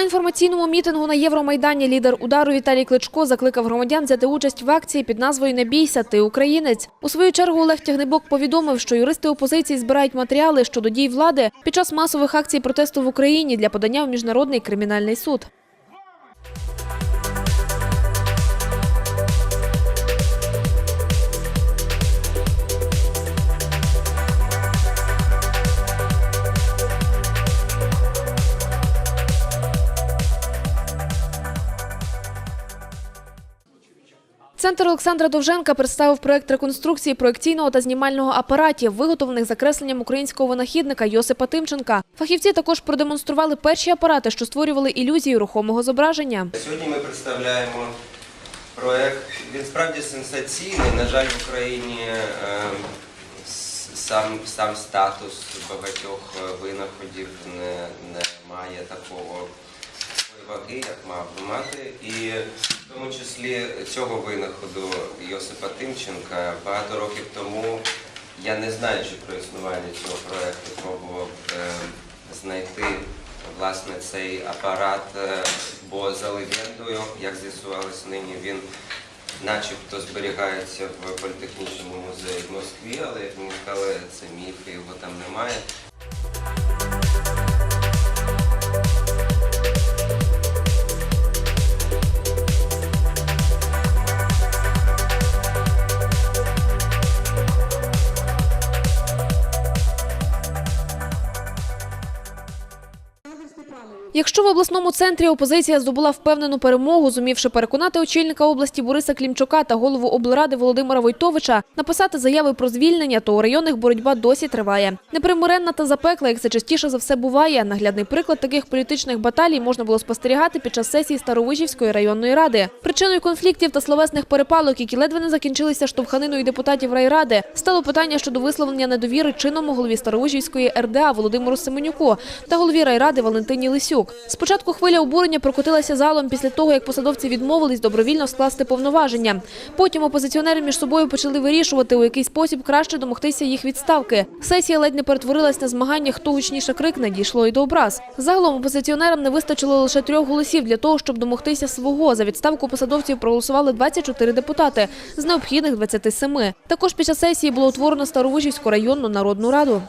На інформаційному мітингу на Євромайдані лідер удару Віталій Кличко закликав громадян взяти участь в акції під назвою Не бійся, ти українець. У свою чергу Олег Тягнебок повідомив, що юристи опозиції збирають матеріали щодо дій влади під час масових акцій протесту в Україні для подання в міжнародний кримінальний суд. Центр Олександра Довженка представив проект реконструкції проекційного та знімального апаратів, виготовлених за кресленням українського винахідника Йосипа Тимченка. Фахівці також продемонстрували перші апарати, що створювали ілюзію рухомого зображення. Сьогодні ми представляємо проект. Він справді сенсаційний. На жаль, в Україні е, сам, сам статус багатьох е, винаходів не, не має такого ваги, як мав би мати. І в тому числі цього винаходу Йосипа Тимченка багато років тому я не знаючи про існування цього проекту, пробував е, знайти власне цей апарат, е, бо за легендою, як з'ясувалось нині, він начебто зберігається в політехнічному музеї в Москві, але як мені сказали, це міф, його там немає. Якщо в обласному центрі опозиція здобула впевнену перемогу, зумівши переконати очільника області Бориса Клімчука та голову облради Володимира Войтовича написати заяви про звільнення, то у районах боротьба досі триває. Непримиренна та запекла, як це частіше за все буває. Наглядний приклад таких політичних баталій можна було спостерігати під час сесії Старовижівської районної ради. Причиною конфліктів та словесних перепалок, які ледве не закінчилися штовханиною депутатів райради, стало питання щодо висловлення недовіри чинному голові Старовижівської РДА Володимиру Семенюку та голові райради Валентині Лисюк. Спочатку хвиля обурення прокотилася залом після того, як посадовці відмовились добровільно скласти повноваження. Потім опозиціонери між собою почали вирішувати, у який спосіб краще домогтися їх відставки. Сесія ледь не перетворилась на змагання, хто гучніше крикне, дійшло і до образ. Загалом опозиціонерам не вистачило лише трьох голосів для того, щоб домогтися свого. За відставку посадовців проголосували 24 депутати з необхідних 27. Також під час сесії було утворено Старовижівську районну народну раду.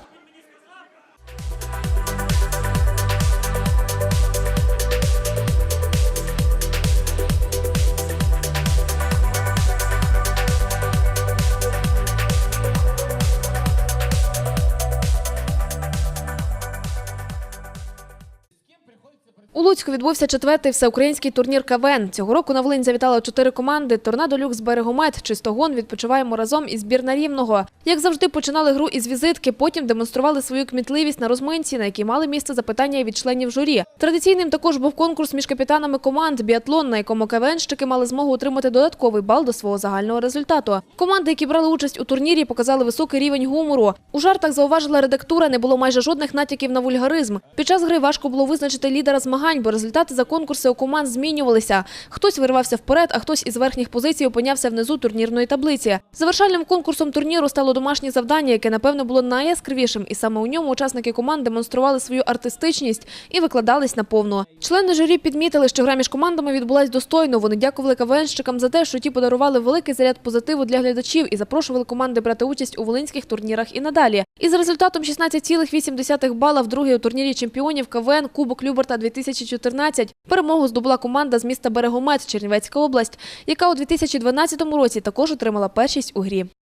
У Луцьку відбувся четвертий всеукраїнський турнір КВН. Цього року на Волинь завітало чотири команди: Торнадо Люкс Берегомет, Чистогон. Відпочиваємо разом і збірна Рівного. Як завжди, починали гру із візитки, потім демонстрували свою кмітливість на розминці, на якій мали місце запитання від членів журі. Традиційним також був конкурс між капітанами команд біатлон, на якому КВНщики мали змогу отримати додатковий бал до свого загального результату. Команди, які брали участь у турнірі, показали високий рівень гумору. У жартах зауважила редактура, не було майже жодних натяків на вульгаризм. Під час гри важко було визначити лідера змагань, бо результати за конкурси у команд змінювалися. Хтось виривався вперед, а хтось із верхніх позицій опинявся внизу турнірної таблиці. Завершальним конкурсом турніру стало домашнє завдання, яке напевно було найяскравішим, і саме у ньому учасники команд демонстрували свою артистичність і викладались на повну. Члени журі підмітили, що гра між командами відбулась достойно. Вони дякували КВНщикам за те, що ті подарували великий заряд позитиву для глядачів і запрошували команди брати участь у волинських турнірах і надалі. Із результатом 16,8 бала в другій у турнірі чемпіонів КВН Кубок Люберта 2014 перемогу здобула команда з міста Берегомет Чернівецька область, яка у 2012 році також отримала першість у грі. –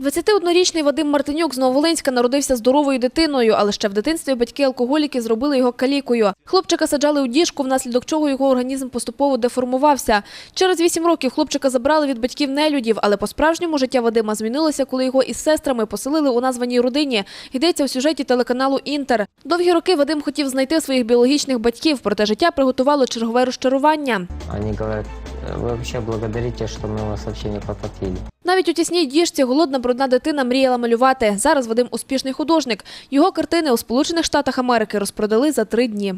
21-річний Вадим Мартинюк з Нововолинська народився здоровою дитиною, але ще в дитинстві батьки-алкоголіки зробили його калікою. Хлопчика саджали у діжку, внаслідок чого його організм поступово деформувався. Через 8 років хлопчика забрали від батьків нелюдів, але по-справжньому життя Вадима змінилося, коли його із сестрами поселили у названій родині. Йдеться у сюжеті телеканалу «Інтер». Довгі роки Вадим хотів знайти своїх біологічних батьків, проте життя приготувало чергове розчарування. Они говорят, э, вы вообще благодарите, что мы вас вообще не потопили. Навіть у тісній діжці голодна брудна дитина мріяла малювати. Зараз Вадим успішний художник. Його картини у Сполучених Штатах Америки розпродали за три дні.